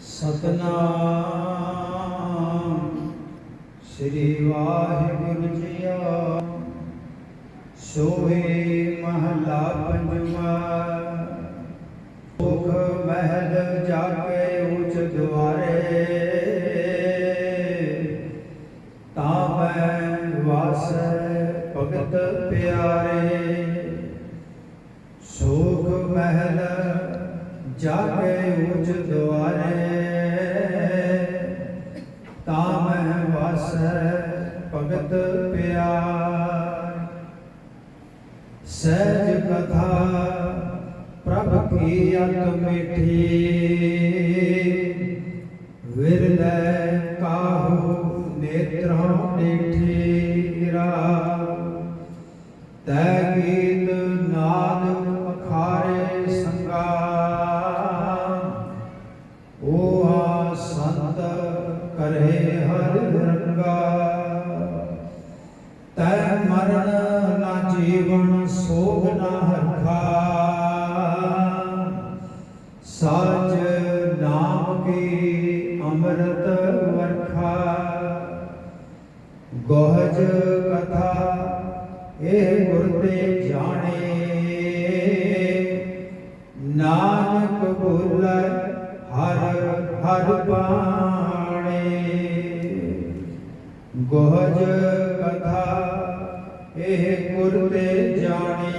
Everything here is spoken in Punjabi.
ਸਤਨਾਮ ਸ੍ਰੀ ਵਾਹਿਗੁਰੂ ਜੀਆ। ਸੋਏ ਮਹਲਾ ਪੰਜਵਾ ਸੁਖ ਮਹਿਲ ਜਾ ਕੇ ਉਚ ਦੁਆਰੇ। ਤਾਂ ਮੈਂ ਵਾਸੈ ਭਗਤ ਪਿਆਰੇ। ਜਾ ਕੇ ਉਚ ਦੁਆਰੇ ਤਾ ਮੈਂ ਵਾਸੈ ਭਗਤ ਪਿਆਰ। ਸਹਿਜ ਕਥਾ ਪ੍ਰਭ ਕੀ ਅਤ ਮਿਠੀ, ਵਿਰਲੇ ਕਾਹੂ ਨੇਤਰਾਂ ਨੇਠੀਰਾ। ਤੈ ਗੀਤ ਨਾਦ ਸੰਤ ਕਰੇ ਹਰ ਰੰਗਾ। ਤੈ ਮਰਨ ਨਾ ਜੀਵਨ, ਸੋਗ ਨਾ ਹਰਖਾ। ਸਾਚ ਨਾਮ ਕੀ ਅੰਮ੍ਰਿਤ ਵਰਖਾ। ਗੋਹਜ ਕਥਾ, ਇਹ ਗੁਰ ਤੇ ਜਾਣੇ ਹਰ ਬਾਣੇ ਗੋਹਜ ਕਥਾ ਇਹ ਗੁਰ ਤੇ ਜਾਣੇ।